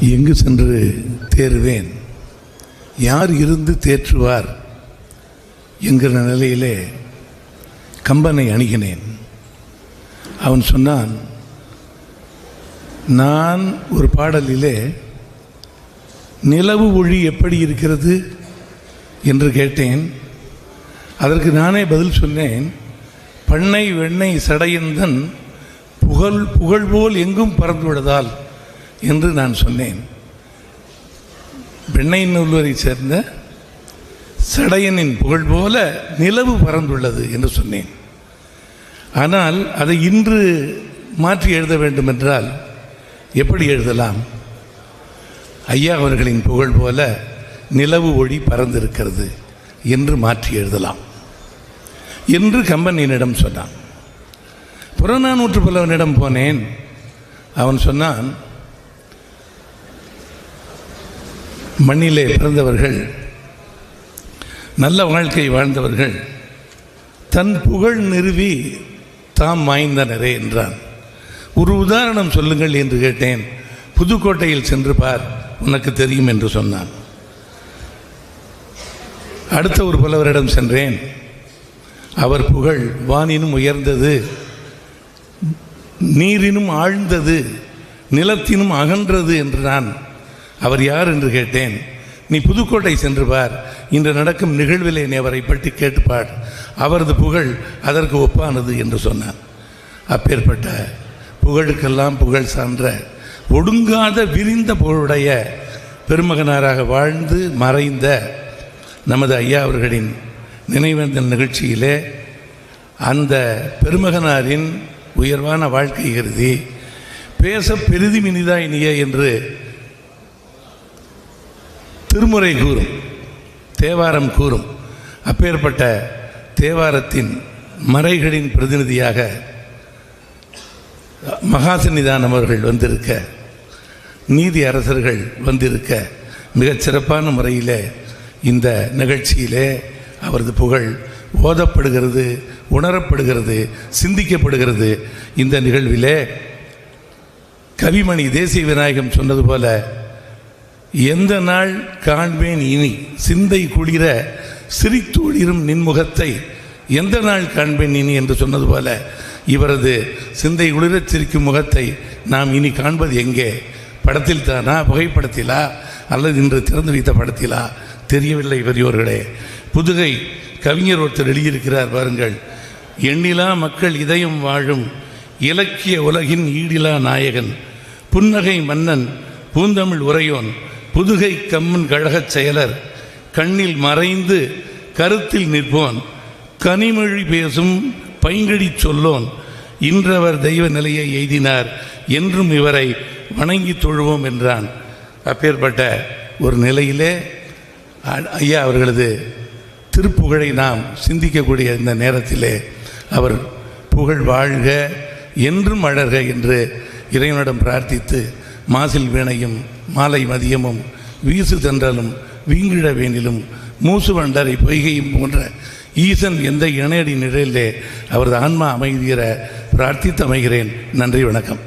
எங்கு சென்று தேறுவேன்? யார் இருந்து தேற்றுவார் என்கிற நிலையிலே கம்பனை அணுகினேன். அவன் சொன்னான் நான் ஒரு பாடலிலே நிலவு ஒளி எப்படி இருக்கிறது? என்று கேட்டேன். அதற்கு நானே பதில் சொன்னேன் பண்ணை வெண்ணெய் சடையந்தன் புகழ் புகழ் போல் எங்கும் பறந்து விடுதால் என்று நான் சொன்னேன். பெண்ணை நூல்வரை சேர்ந்த சடையனின் புகழ் போல நிலவு பறந்துள்ளது என்று சொன்னேன். ஆனால் அதை இன்று மாற்றி எழுத வேண்டும் என்றால் எப்படி எழுதலாம்? ஐயா அவர்களின் புகழ் போல நிலவு ஒளி பறந்திருக்கிறது என்று மாற்றி எழுதலாம் என்று கம்பன் என்னிடம் சொன்னான். புறநானூற்று புலவனிடம் போனேன். அவன் சொன்னான் மண்ணிலே பிறந்தவர்கள் நல்ல வாழ்க்கை வாழ்ந்தவர்கள் தன் புகழ் நிறுவி தாம் வாய்ந்தனரே என்றான். ஒரு உதாரணம் சொல்லுங்கள் என்று கேட்டேன். புதுக்கோட்டையில் சென்று பார் உனக்கு தெரியும் என்று சொன்னான். அடுத்த ஒரு புலவரிடம் சென்றேன். அவர் புகழ் வானினும் உயர்ந்தது நீரினும் ஆழ்ந்தது நிலத்தினும் அகன்றது என்று நான் அவர் யார் என்று கேட்டேன். நீ புதுக்கோட்டை சென்று பார். இன்று நடக்கும் நிகழ்விலே நீ அவரை பற்றி கேட்டுப்பார் அவரது புகழ் அதற்கு ஒப்பானது என்று சொன்னார் அப்பேற்பட்ட புகழுக்கெல்லாம் புகழ் சான்ற ஒடுங்காத விரிந்த புகழுடைய பெருமகனாராக வாழ்ந்து மறைந்த நமது ஐயா அவர்களின் நினைவேந்தல் நிகழ்ச்சியிலே அந்த பெருமகனாரின் உயர்வான வாழ்க்கை கருதி பேச பெரிதி மினிதாய் நீயே என்று திருமுறை கூறும் தேவாரம் கூறும். அப்பேற்பட்ட தேவாரத்தின் மறைகளின் பிரதிநிதியாக மகாசன்னிதான் அவர்கள் வந்திருக்க நீதி அரசர்கள் வந்திருக்க மிகச்சிறப்பான முறையில் இந்த நிகழ்ச்சியிலே அவரது புகழ் ஓதப்படுகிறது உணரப்படுகிறது சிந்திக்கப்படுகிறது. இந்த நிகழ்விலே கவிமணி தேசிய விநாயகம் சொன்னது போல எந்த நாள் காண்பேன் இனி? சிந்தை குளிர சிரித்தொழிரும் நின்முகத்தை எந்த நாள் காண்பேன் இனி என்று சொன்னது போல இவரது சிந்தை குளிரச் சிரிக்கும் முகத்தை நாம் இனி காண்பது எங்கே? படத்தில் தானா? புகைப்படத்திலா? அல்லது இன்று திறந்து வைத்த படத்திலா? தெரியவில்லை பெரியோர்களே. புதுகை கவிஞர் ஒருத்தர் எழுதியிருக்கிறார் பாருங்கள். எண்ணிலா மக்கள் இதயம் வாழும் இலக்கிய உலகின் ஈடிலா நாயகன். புன்னகை மன்னன் பூந்தமிழ் உரையோன் புதுகை கம்மன் கழகச் செயலர் கண்ணில் மறைந்து கருத்தில் நிற்போன் கனிமொழி பேசும் பைங்கடி சொல்லோன் இன்றவர் தெய்வ நிலையை எய்தினார் என்றும் இவரை வணங்கி தொழுவோம் என்றான். அப்பேற்பட்ட ஒரு நிலையிலே ஐயா அவர்களது திருப்புகழை நாம் சிந்திக்கக்கூடிய இந்த நேரத்திலே அவர் புகழ் வாழ்க என்றும் வளர்க என்று இறைவனிடம் பிரார்த்தித்து மாசில் வீணையும் மாலை மதியமும் வீசு தென்றலும் வீங்கிட வேண்டிலும் மூசு வண்டரை பொய்கையும் போன்ற ஈசன் எந்த இணையடி நிழலிலே அவரது ஆன்மா அமைதியர பிரார்த்தித்து அமைகிறேன் நன்றி வணக்கம்.